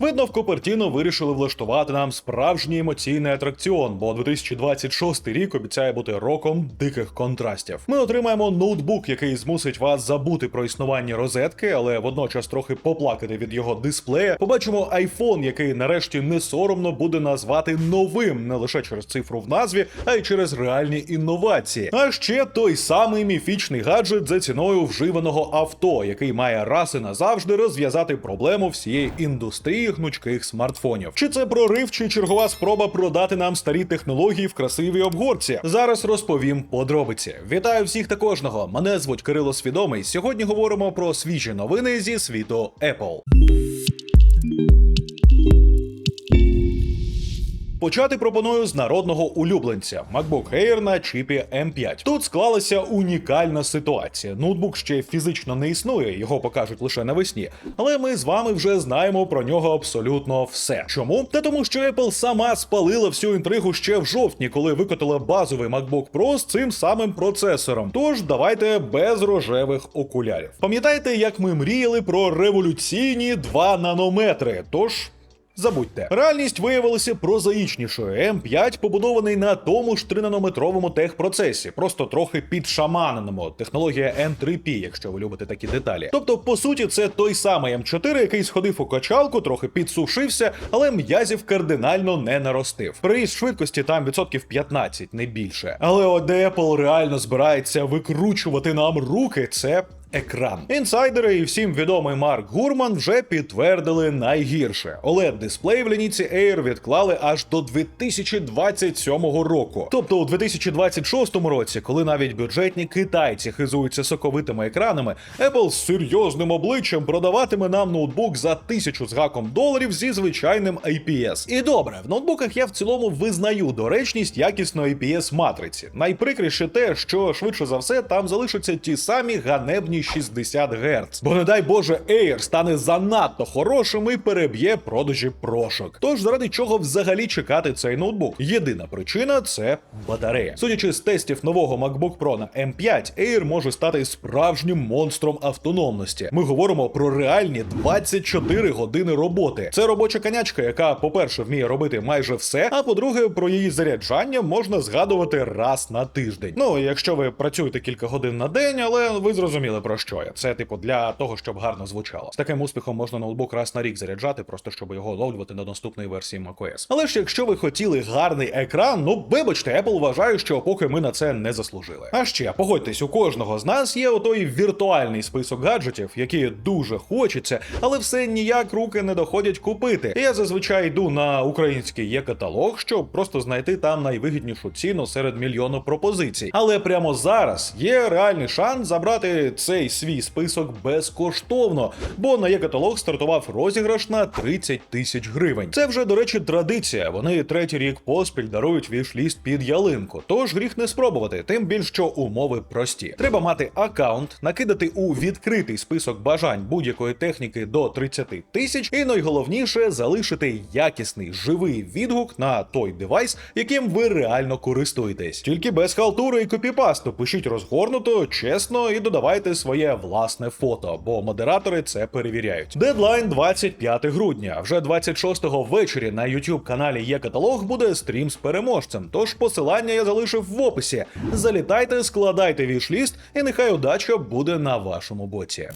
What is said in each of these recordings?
Видно, в Копертіно вирішили влаштувати нам справжній емоційний атракціон, бо 2026 рік обіцяє бути роком диких контрастів. Ми отримаємо ноутбук, який змусить вас забути про існування розетки, але водночас трохи поплакати від його дисплея. Побачимо айфон, який нарешті не соромно буде назвати новим не лише через цифру в назві, а й через реальні інновації. А ще той самий міфічний гаджет за ціною вживаного авто, який має раз і назавжди розв'язати проблему всієї індустрії гнучких смартфонів. Чи це прорив, чи чергова спроба продати нам старі технології в красивій обгорці? Зараз розповім подробиці. Вітаю всіх та кожного. Мене звуть Кирило Свідомий. Сьогодні говоримо про свіжі новини зі світу Apple. Почати пропоную з народного улюбленця MacBook Air на чіпі M5. Тут склалася унікальна ситуація. Ноутбук ще фізично не існує, його покажуть лише навесні. Але ми з вами вже знаємо про нього абсолютно все. Чому? Та тому, що Apple сама спалила всю інтригу ще в жовтні, коли викотила базовий MacBook Pro з цим самим процесором. Тож давайте без рожевих окулярів. Пам'ятаєте, як ми мріяли про революційні 2 нанометри? Тож. Забудьте, реальність виявилася прозаїчнішою. М5 побудований на тому ж 3-нанометровому техпроцесі, просто трохи підшаманеному. Технологія М3P, якщо ви любите такі деталі. Тобто, по суті, це той самий М4, який сходив у качалку, трохи підсушився, але м'язів кардинально не наростив. Приїзд швидкості там відсотків 15, не більше. Але от де Apple реально збирається викручувати нам руки, це екран. Інсайдери і всім відомий Марк Гурман вже підтвердили найгірше. oled дисплей в лінійці Air відклали аж до 2027 року. Тобто у 2026 році, коли навіть бюджетні китайці хизуються соковитими екранами, Apple з серйозним обличчям продаватиме нам ноутбук за тисячу з гаком доларів зі звичайним IPS. І добре, в ноутбуках я в цілому визнаю доречність якісної IPS матриці. Найприкріше те, що швидше за все там залишаться ті самі ганебні 60 Гц. Бо не дай Боже, Air стане занадто хорошим і переб'є продажі прошок. Тож заради чого взагалі чекати цей ноутбук? Єдина причина це батарея. Судячи з тестів нового MacBook Pro на M5, Air може стати справжнім монстром автономності. Ми говоримо про реальні 24 години роботи. Це робоча конячка, яка, по-перше, вміє робити майже все. А по-друге, про її заряджання можна згадувати раз на тиждень. Ну, якщо ви працюєте кілька годин на день, але ви зрозуміли про що я. Це типу для того, щоб гарно звучало. З таким успіхом можна ноутбук раз на рік заряджати, просто щоб його оновлювати до наступної версії macOS. Але ж якщо ви хотіли гарний екран, ну вибачте, Apple вважає, що поки ми на це не заслужили. А ще погодьтесь, у кожного з нас є отой віртуальний список гаджетів, які дуже хочеться, але все ніяк руки не доходять купити. Я зазвичай йду на український є каталог, щоб просто знайти там найвигіднішу ціну серед мільйону пропозицій. Але прямо зараз є реальний шанс забрати цей свій список безкоштовно, бо на є-каталог стартував розіграш на 30 тисяч гривень. Це вже, до речі, традиція. Вони третій рік поспіль дарують вішліст під ялинку. Тож гріх не спробувати, тим більш що умови прості. Треба мати аккаунт, накидати у відкритий список бажань будь-якої техніки до 30 тисяч, і найголовніше залишити якісний живий відгук на той девайс, яким ви реально користуєтесь. Тільки без халтури і копіпасту пишіть розгорнуто, чесно і додавайте своє власне фото, бо модератори це перевіряють. Дедлайн 25 грудня. Вже 26-го ввечері на YouTube каналі є каталог, буде стрім з переможцем. Тож посилання я залишив в описі. Залітайте, складайте вішліст, і нехай удача буде на вашому боці.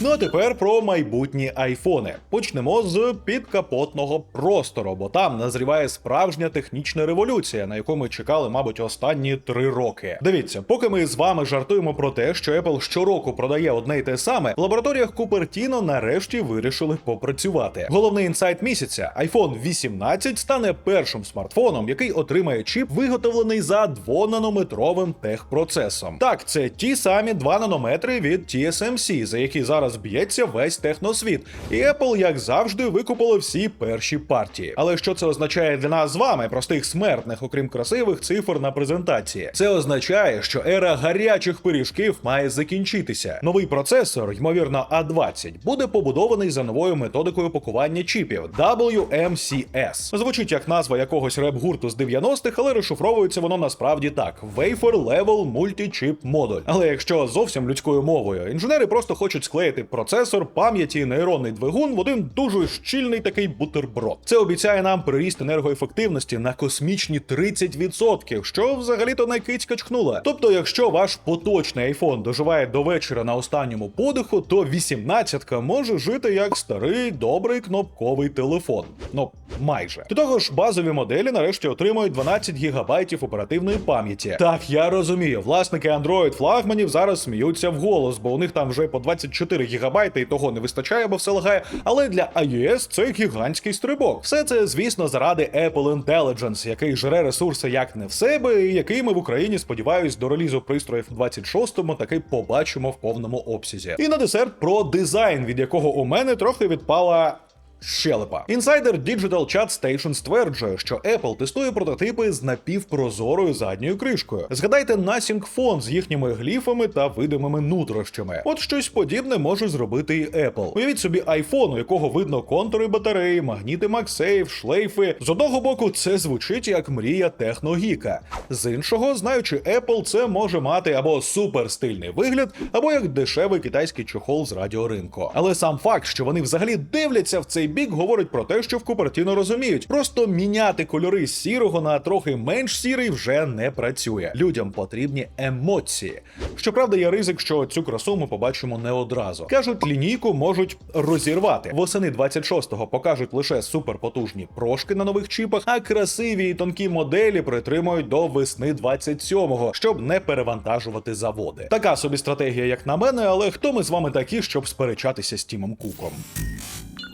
Ну а тепер про майбутні айфони. Почнемо з підкапотного простору, бо там назріває справжня технічна революція, на яку ми чекали, мабуть, останні три роки. Дивіться, поки ми з вами жартуємо про те, що Apple щороку продає одне й те саме, в лабораторіях Купертіно нарешті вирішили попрацювати. Головний інсайт місяця: iPhone 18 стане першим смартфоном, який отримає чіп, виготовлений за 2-нанометровим техпроцесом. Так, це ті самі 2 нанометри від TSMC, за які зараз б'ється весь техносвіт. І Apple, як завжди, викупили всі перші партії. Але що це означає для нас з вами, простих смертних, окрім красивих цифр на презентації? Це означає, що ера гарячих пиріжків має закінчитися. Новий процесор, ймовірно, A20, буде побудований за новою методикою пакування чіпів WMCS. Звучить як назва якогось реп-гурту з 90-х, але розшифровується воно насправді так: Wafer Level Multi-Chip Module. Але якщо зовсім людською мовою, інженери просто хочуть склеїти встроїти процесор, пам'яті нейронний двигун в один дуже щільний такий бутерброд. Це обіцяє нам приріст енергоефективності на космічні 30%, що взагалі-то не кицька чхнула. Тобто, якщо ваш поточний iPhone доживає до вечора на останньому подиху, то 18-ка може жити як старий добрий кнопковий телефон. Ну майже до того ж, базові моделі нарешті отримують 12 гігабайтів оперативної пам'яті. Так, я розумію, власники Android флагманів зараз сміються вголос, бо у них там вже по 24 гігабайти і того не вистачає, бо все лагає. Але для iOS це гігантський стрибок. Все це, звісно, заради Apple Intelligence, який жре ресурси як не в себе, і який ми в Україні, сподіваюсь, до релізу пристроїв у 26-му таки побачимо в повному обсязі. І на десерт про дизайн, від якого у мене трохи відпала. Щелепа. Інсайдер Digital Chat Station стверджує, що Apple тестує прототипи з напівпрозорою задньою кришкою. Згадайте Nothing Phone з їхніми гліфами та видимими нутрощами. От щось подібне може зробити і Apple. Уявіть собі iPhone, у якого видно контури батареї, магніти MagSafe, шлейфи. З одного боку, це звучить як мрія техногіка. З іншого, знаючи Apple, це може мати або супер стильний вигляд, або як дешевий китайський чохол з радіоринку. Але сам факт, що вони взагалі дивляться в цей бік, говорить про те, що в Купертіно розуміють, просто міняти кольори сірого на трохи менш сірий вже не працює. Людям потрібні емоції. Щоправда, є ризик, що цю красу ми побачимо не одразу. Кажуть, лінійку можуть розірвати. Восени 26-го покажуть лише суперпотужні прошки на нових чіпах, а красиві і тонкі моделі притримують до весни 27-го, щоб не перевантажувати заводи. Така собі стратегія, як на мене, але хто ми з вами такі, щоб сперечатися з Тімом Куком?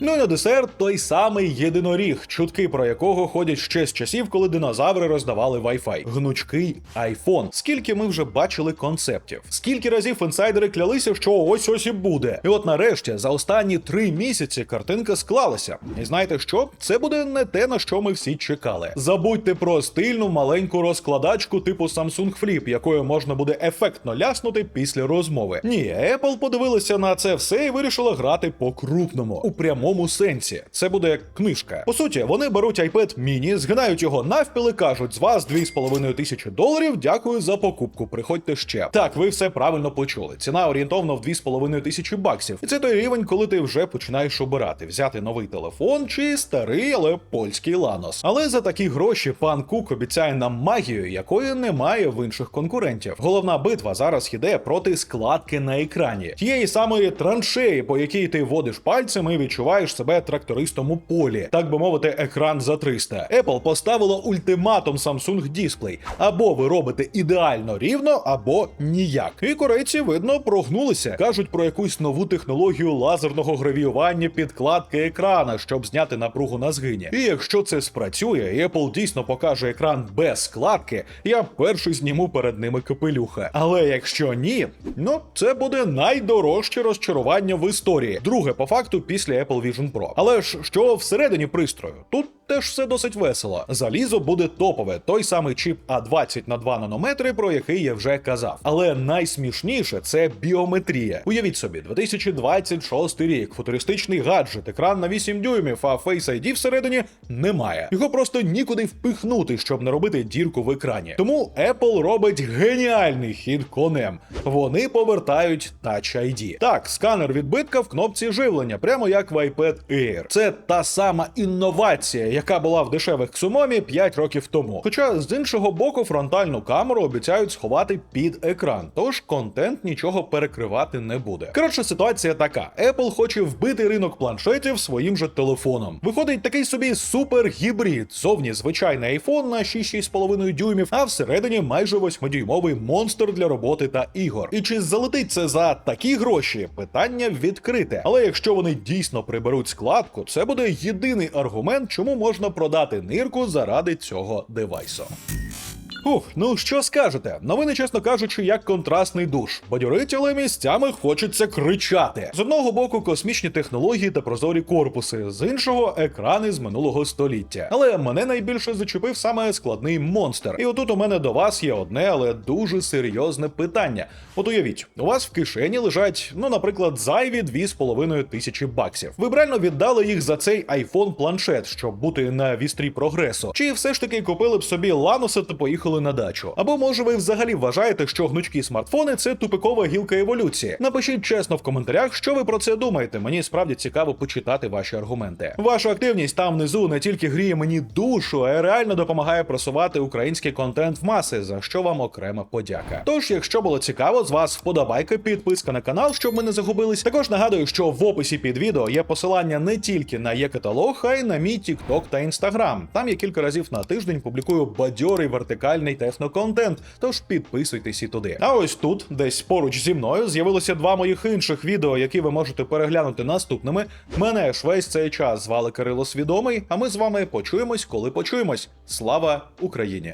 Ну і на десерт той самий єдиноріг, чутки про якого ходять ще з часів, коли динозаври роздавали Wi-Fi. Гнучкий iPhone. Скільки ми вже бачили концептів? Скільки разів інсайдери клялися, що ось ось і буде. І от нарешті, за останні три місяці картинка склалася. І знаєте що? Це буде не те, на що ми всі чекали. Забудьте про стильну маленьку розкладачку типу Samsung Flip, якою можна буде ефектно ляснути після розмови. Ні, Apple подивилася на це все і вирішила грати по-крупному. У прямому сенсі. Це буде книжка. По суті, вони беруть iPad mini, згинають його навпіл і кажуть: з вас 2,5 тисячі доларів. Дякую за покупку. Приходьте ще. Так, ви все правильно почули. Ціна орієнтовно в 2,5 тисячі баксів. І це той рівень, коли ти вже починаєш обирати, взяти новий телефон чи старий, але польський ланос. Але за такі гроші пан Кук обіцяє нам магію, якої немає в інших конкурентів. Головна битва зараз йде проти складки на екрані, тієї самої траншеї, по якій ти водиш пальцем і відчуваєш себе трактористом у полі, так би мовити, екран за 300. Apple поставила ультиматум Samsung Display. або ви робите ідеально рівно, або ніяк. І корейці видно прогнулися. кажуть про якусь нову технологію лазерного гравіювання підкладки екрана, щоб зняти напругу на згині. І якщо це спрацює, і Apple дійсно покаже екран без складки, я перший зніму перед ними капелюха. Але якщо ні, ну це буде найдорожче розчарування в історії. Друге, по факту, після Apple Vision Pro. Але ж що всередині пристрою? Тут теж все досить весело. Залізо буде топове, той самий чіп А20 на 2 нанометри, про який я вже казав. Але найсмішніше це біометрія. Уявіть собі, 2026 рік, футуристичний гаджет, екран на 8 дюймів, а Face ID всередині немає. Його просто нікуди впихнути, щоб не робити дірку в екрані. Тому Apple робить геніальний хід конем. Вони повертають Touch ID. Так, сканер відбитка в кнопці живлення, прямо як в iPad Air. Це та сама інновація, яка була в дешевих Xumomі 5 років тому. Хоча з іншого боку, фронтальну камеру обіцяють сховати під екран, тож контент нічого перекривати не буде. Коротше, ситуація така: Apple хоче вбити ринок планшетів своїм же телефоном. Виходить такий собі супер-гібрид. Зовні звичайний iPhone на 6-6,5 дюймів, а всередині майже 8-дюймовий монстр для роботи та ігор. І чи залетить це за такі гроші? Питання відкрите. Але якщо вони дійсно приберуть складку, це буде єдиний аргумент, чому можна продати нирку заради цього девайсу. Ух, ну що скажете? Новини, чесно кажучи, як контрастний душ. Бадьорить, місцями хочеться кричати. З одного боку, космічні технології та прозорі корпуси, з іншого екрани з минулого століття. Але мене найбільше зачепив саме складний монстр. І отут у мене до вас є одне, але дуже серйозне питання. От уявіть, у вас в кишені лежать, ну, наприклад, зайві 2,5 тисячі баксів. Ви б віддали їх за цей iPhone планшет, щоб бути на вістрі прогресу. Чи все ж таки купили б собі лануса та поїхали поїхали на дачу. Або може ви взагалі вважаєте, що гнучкі смартфони це тупикова гілка еволюції. Напишіть чесно в коментарях, що ви про це думаєте. Мені справді цікаво почитати ваші аргументи. Ваша активність там внизу не тільки гріє мені душу, а й реально допомагає просувати український контент в маси, за що вам окрема подяка. Тож, якщо було цікаво, з вас вподобайка, підписка на канал, щоб ми не загубились. Також нагадую, що в описі під відео є посилання не тільки на є-каталог, а й на мій TikTok та Instagram. Там я кілька разів на тиждень публікую бадьорий вертикальний техноконтент, тож підписуйтесь і туди. А ось тут, десь поруч зі мною, з'явилося два моїх інших відео, які ви можете переглянути наступними. Мене ж весь цей час звали Кирило Свідомий, а ми з вами почуємось, коли почуємось. Слава Україні!